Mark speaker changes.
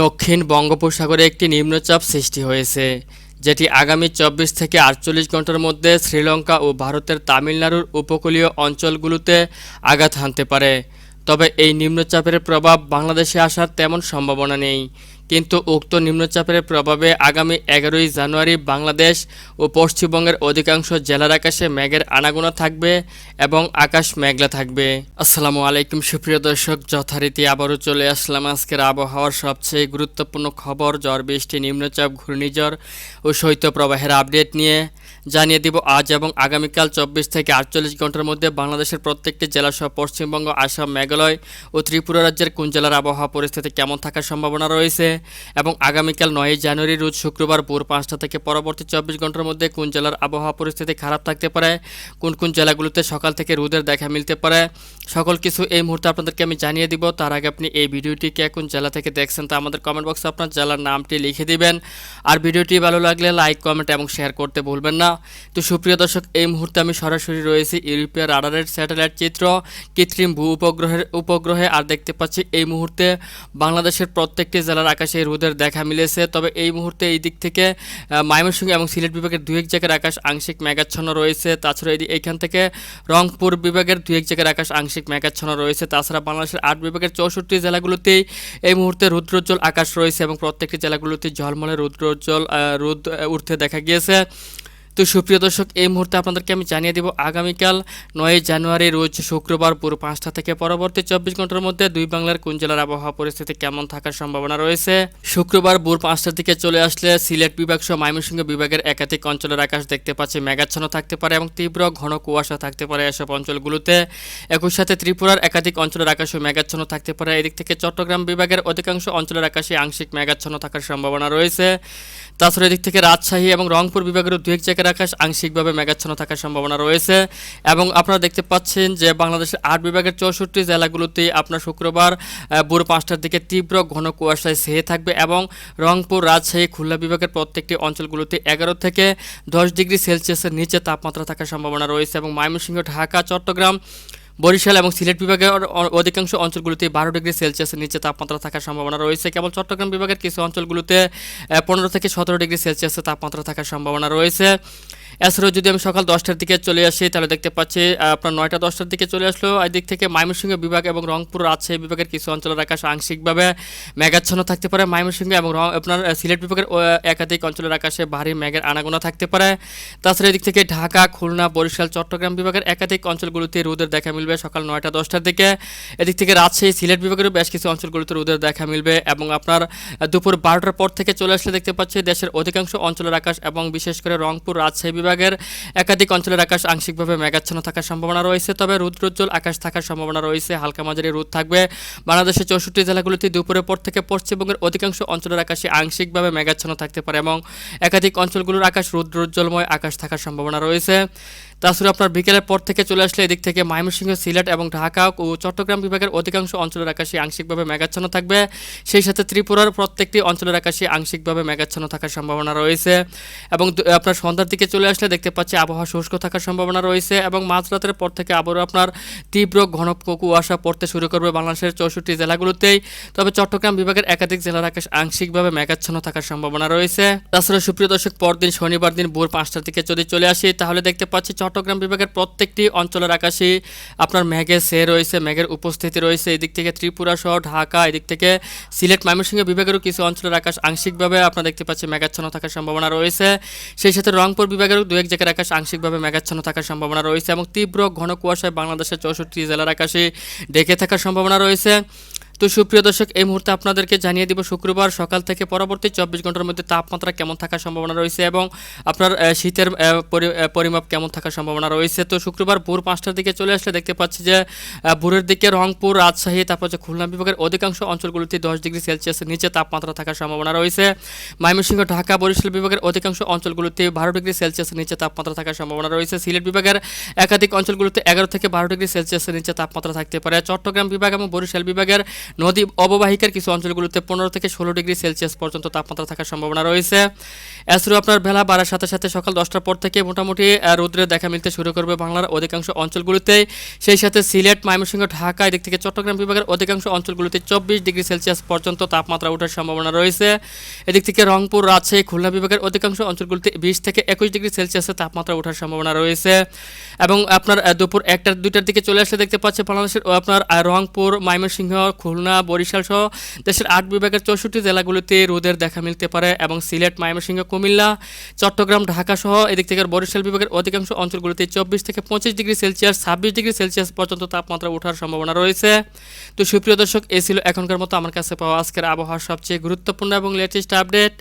Speaker 1: দক্ষিণ বঙ্গোপসাগরে একটি নিম্নচাপ সৃষ্টি হয়েছে, যেটি আগামী চব্বিশ থেকে আটচল্লিশ ঘণ্টার মধ্যে শ্রীলঙ্কা ও ভারতের তামিলনাড়ুর উপকূলীয় অঞ্চলগুলোতে আঘাত হানতে পারে। তবে এই নিম্নচাপের প্রভাব বাংলাদেশে আসার তেমন সম্ভাবনা নেই। কিন্তু উক্ত নিম্নচাপের প্রভাবে আগামী এগারোই জানুয়ারি বাংলাদেশ ও পশ্চিমবঙ্গের অধিকাংশ জেলার আকাশে মেঘের আনাগোনা থাকবে এবং আকাশ মেঘলা থাকবে। আসসালামু আলাইকুম, সুপ্রিয় দর্শক, যথারীতি আবারও চলে আসলাম আজকের আবহাওয়ার সবচেয়ে গুরুত্বপূর্ণ খবর, ঝড়, বৃষ্টি, নিম্নচাপ, ঘূর্ণিঝড় ও শৈত্যপ্রবাহের আপডেট নিয়ে। জানিয়ে দিব আজ এবং আগামীকাল চব্বিশ থেকে আটচল্লিশ ঘণ্টার মধ্যে বাংলাদেশের প্রত্যেকটি জেলাসহ পশ্চিমবঙ্গ, আসাম, মেঘালয় ও ত্রিপুরা রাজ্যের কোন জেলার আবহাওয়া পরিস্থিতি কেমন থাকার সম্ভাবনা রয়েছে এবং আগামীকাল নয়ই জানুয়ারি রোজ শুক্রবার ভোর পাঁচটা থেকে পরবর্তী চব্বিশ ঘণ্টার মধ্যে কোন জেলার আবহাওয়া পরিস্থিতি খারাপ থাকতে পারে, কোন কোন জেলাগুলোতে সকাল থেকে রোদের দেখা মিলতে পারে, সকল কিছু এই মুহূর্তে আপনাদেরকে আমি জানিয়ে দিব। তার আগে আপনি এই ভিডিওটিকে কোন জেলা থেকে দেখছেন তা আমাদের কমেন্ট বক্সে আপনার জেলার নামটি লিখে দিবেন। আর ভিডিওটি ভালো লাগলে লাইক কমেন্ট এবং শেয়ার করতে ভুলবেন না। তো সুপ্রিয় দর্শক, এই মুহূর্তে আমি সরাসরি রয়েছি ইউরোপীয় রাডারের স্যাটেলাইট চিত্র কৃত্রিম ভূ উপগ্রহের উপগ্রহে আর দেখতে পাচ্ছি এই মুহূর্তে বাংলাদেশের প্রত্যেকটি জেলার আকাশে রোদের দেখা মিলেছে। তবে এই মুহূর্তে এই দিক থেকে ময়মনসিংহ এবং সিলেট বিভাগের দু এক জায়গার আকাশ আংশিক মেঘাচ্ছন্ন রয়েছে। তাছাড়া এই এইখান থেকে রংপুর বিভাগের দু এক জায়গার আকাশ আংশিক মেঘাচ্ছন্ন রয়েছে। তাছাড়া বাংলাদেশের আট বিভাগের চৌষট্টি জেলাগুলোতেই এই মুহূর্তে রুদ্রোজ্জ্বল আকাশ রয়েছে এবং প্রত্যেকটি জেলাগুলোতে ঝলমলে রুদ্রোজ্জ্বল রোদ উঠতে দেখা গিয়েছে। তো সুপ্রিয় দর্শক, এই মুহূর্তে আপনাদেরকে আমি জানিয়ে দেব, আগামীকাল নয় জানুয়ারি রোজ শুক্রবার পুরো পাঁচটা থেকে পরবর্তী চব্বিশ ঘণ্টার মধ্যে দুই বাংলার কোন জেলার আবহাওয়া পরিস্থিতি কেমন থাকার সম্ভাবনা রয়েছে? শুক্রবার ভোর পাঁচটার দিকে চলে আসলে সিলেট বিভাগ সহ ময়মনসিংহ বিভাগের একাধিক অঞ্চলের আকাশ দেখতে পাচ্ছি মেঘাচ্ছন্ন থাকতে পারে এবং তীব্র ঘন কুয়াশা থাকতে পারে এসব অঞ্চলগুলোতে। একই সাথে ত্রিপুরার একাধিক অঞ্চলের আকাশে মেঘাচ্ছন্ন থাকতে পারে। এদিক থেকে চট্টগ্রাম বিভাগের অধিকাংশ অঞ্চলের আকাশে আংশিক মেঘাচ্ছন্ন থাকার সম্ভাবনা রয়েছে। তাছাড়া এদিক থেকে রাজশাহী এবং রংপুর বিভাগেরও দু এক জায়গার আকাশ আংশিকভাবে মেঘাচ্ছন্ন থাকার সম্ভাবনা রয়েছে এবং আপনারা দেখতে পাচ্ছেন যে বাংলাদেশের আট বিভাগের চৌষট্টি জেলাগুলোতে আপনার শুক্রবার ভোর পাঁচটার দিকে তীব্র ঘন কুয়াশায় সেহে থাকবে এবং রংপুর, রাজশাহী, খুলনা বিভাগের প্রত্যেকটি অঞ্চলগুলোতে এগারো থেকে দশ ডিগ্রি সেলসিয়াসের নিচে তাপমাত্রা থাকার সম্ভাবনা রয়েছে এবং ময়মনসিংহ, ঢাকা, চট্টগ্রাম বরিশাল এবং সিলেট বিভাগের অধিকাংশ অঞ্চলগুলোতে বারো ডিগ্রি সেলসিয়াসের নিচে তাপমাত্রা থাকার সম্ভাবনা রয়েছে। কেবল চট্টগ্রাম বিভাগের কিছু অঞ্চলগুলোতে পনেরো থেকে সতেরো ডিগ্রি সেলসিয়াসের তাপমাত্রা থাকার সম্ভাবনা রয়েছে। এছাড়াও যদি আমি সকাল দশটার দিকে চলে আসি, তাহলে দেখতে পাচ্ছি আপনার নয়টা দশটার দিকে চলে আসলো। এদিক থেকে ময়মনসিংহ বিভাগ এবং রংপুর রাজশাহী বিভাগের কিছু অঞ্চলের আকাশ আংশিকভাবে মেঘাচ্ছন্ন থাকতে পারে। ময়মনসিংহ এবং আপনার সিলেট বিভাগের একাধিক অঞ্চলের আকাশে ভারী মেঘের আনাগোনা থাকতে পারে। তাছাড়া এদিক থেকে ঢাকা, খুলনা, বরিশাল, চট্টগ্রাম বিভাগের একাধিক অঞ্চলগুলোতে রোদের দেখা মিলবে সকাল নয়টা দশটার দিকে। এদিক থেকে রাজশাহী, সিলেট বিভাগেরও বেশ কিছু অঞ্চলগুলোতে রোদের দেখা মিলবে এবং আপনার দুপুর বারোটার পর থেকে চলে আসলে দেখতে পাচ্ছি, দেশের অধিকাংশ অঞ্চলের আকাশ এবং বিশেষ করে রংপুর, রাজশাহী বিভাগের একাধিক অঞ্চলের আকাশ আংশিকভাবে মেঘাচ্ছন্ন থাকার সম্ভাবনা রয়েছে, তবে রুদ্রোজ্জ্বল আকাশ থাকার সম্ভাবনা রয়েছে। হালকা মাঝারি রোদ থাকবে। বাংলাদেশের চৌষট্টি জেলাগুলিতে দুপুরের পর থেকে পশ্চিমবঙ্গের অধিকাংশ অঞ্চলের আকাশে আংশিকভাবে মেঘাচ্ছন্ন থাকতে পারে এবং একাধিক অঞ্চলগুলোর আকাশ রুদ্রোজ্জ্বলময় আকাশ থাকার সম্ভাবনা রয়েছে। তাছাড়া আপনার বিকেলের পর থেকে চলে আসলে এদিক থেকে ময়মনসিংহ, সিলেট এবং ঢাকা ও চট্টগ্রাম বিভাগের অধিকাংশ অঞ্চলের আকাশে আংশিকভাবে মেঘাচ্ছন্ন থাকবে। সেই সাথে ত্রিপুরার প্রত্যেকটি অঞ্চলের আকাশে আংশিকভাবে মেঘাচ্ছন্ন থাকার সম্ভাবনা রয়েছে এবং আপনার সন্ধ্যার দিকে চলে আসলে দেখতে পাচ্ছি আবহাওয়া শুষ্ক থাকার সম্ভাবনা রয়েছে এবং মাঝরাতের পর থেকে আবারও আপনার তীব্র ঘন কুয়াশা পড়তে শুরু করবে বাংলাদেশের চৌষট্টি জেলাগুলোতেই। তবে চট্টগ্রাম বিভাগের একাধিক জেলার আকাশ আংশিকভাবে মেঘাচ্ছন্ন থাকার সম্ভাবনা রয়েছে। তাছাড়া সুপ্রিয় দর্শক, পরদিন শনিবার দিন ভোর পাঁচটার দিকে যদি চলে আসি, তাহলে দেখতে পাচ্ছি চট্টগ্রাম বিভাগের প্রত্যেকটি অঞ্চলের আকাশে আপনার মেঘের সে রয়েছে, মেঘের উপস্থিতি রয়েছে। এদিক থেকে ত্রিপুরা সহ ঢাকা, এদিক থেকে সিলেট, ময়মনসিংহ বিভাগেরও কিছু অঞ্চলের আকাশ আংশিকভাবে আপনারা দেখতে পাচ্ছি মেঘাচ্ছন্ন থাকার সম্ভাবনা রয়েছে। সেই সাথে রংপুর বিভাগেরও দু এক জায়গার আকাশ আংশিকভাবে মেঘাচ্ছন্ন থাকার সম্ভাবনা রয়েছে এবং তীব্র ঘন কুয়াশায় বাংলাদেশের চৌষট্টি জেলার আকাশে ডেকে থাকার সম্ভাবনা রয়েছে। তো সুপ্রিয় দর্শক, এই মুহূর্তে আপনাদেরকে জানিয়ে দিব শুক্রবার সকাল থেকে পরবর্তী চব্বিশ ঘণ্টার মধ্যে তাপমাত্রা কেমন থাকার সম্ভাবনা রয়েছে এবং আপনার শীতের পরি- পরিমাপ কেমন থাকার সম্ভাবনা রয়েছে। তো শুক্রবার ভোর পাঁচটার দিকে চলে আসলে দেখতে পাচ্ছি যে ভোরের দিকে রংপুর, রাজশাহী, তারপর হচ্ছে খুলনা বিভাগের অধিকাংশ অঞ্চলগুলিতে দশ ডিগ্রি সেলসিয়াসের নিচে তাপমাত্রা থাকার সম্ভাবনা রয়েছে। ময়মনসিংহ, ঢাকা, বরিশাল বিভাগের অধিকাংশ অঞ্চলগুলিতে বারো ডিগ্রি সেলসিয়াসের নিচে তাপমাত্রা থাকার সম্ভাবনা রয়েছে। সিলেট বিভাগের একাধিক অঞ্চলগুলিতে এগারো থেকে বারো ডিগ্রি সেলসিয়াসের নিচে তাপমাত্রা থাকতে পারে। চট্টগ্রাম বিভাগ এবং বরিশাল বিভাগের নদী অববাহিকার কিছু অঞ্চলগুলোতে পনেরো থেকে ষোলো ডিগ্রি সেলসিয়াস পর্যন্ত তাপমাত্রা থাকার সম্ভাবনা রয়েছে। এছাড়াও আপনার বেলা বাড়ার সাথে সাথে সকাল দশটার পর থেকে মোটামুটি আহ, দেখা মিলতে শুরু করবে বাংলার অধিকাংশ অঞ্চলগুলোতে। সেই সাথে সিলেট ময়মনসিংহ ঢাকা এদিক থেকে চট্টগ্রাম বিভাগের অধিকাংশ অঞ্চলগুলোতে চব্বিশ ডিগ্রি সেলসিয়াস পর্যন্ত তাপমাত্রা ওঠার সম্ভাবনা রয়েছে। এদিক থেকে রংপুর রাজশাহী খুলনা বিভাগের অধিকাংশ অঞ্চলগুলোতে বিশ থেকে একুশ ডিগ্রি সেলসিয়াসের তাপমাত্রা ওঠার সম্ভাবনা রয়েছে। এবং আপনার দুপুর একটার দুইটার দিকে চলে আসলে দেখতে পাচ্ছে বাংলাদেশের আপনার রংপুর ময়মনসিংহ খুলনা বরিশাল সহ দেশের আট বিভাগের চৌষট্টি জেলাগুলিতে রোদের দেখা মিলতে পারে এবং সিলেট, ময়মনসিংহ, কুমিল্লা, চট্টগ্রাম, ঢাকা সহ এদিক থেকে বরিশাল বিভাগের অধিকাংশ অঞ্চলগুলিতে চব্বিশ থেকে পঁচিশ ডিগ্রি সেলসিয়াস, ছাব্বিশ ডিগ্রি সেলসিয়াস পর্যন্ত তাপমাত্রা ওঠার সম্ভাবনা রয়েছে। তো সুপ্রিয় দর্শক, এ ছিল এখনকার মতো আমার কাছে পাওয়া আজকের আবহাওয়ার সবচেয়ে গুরুত্বপূর্ণ এবং লেটেস্ট আপডেট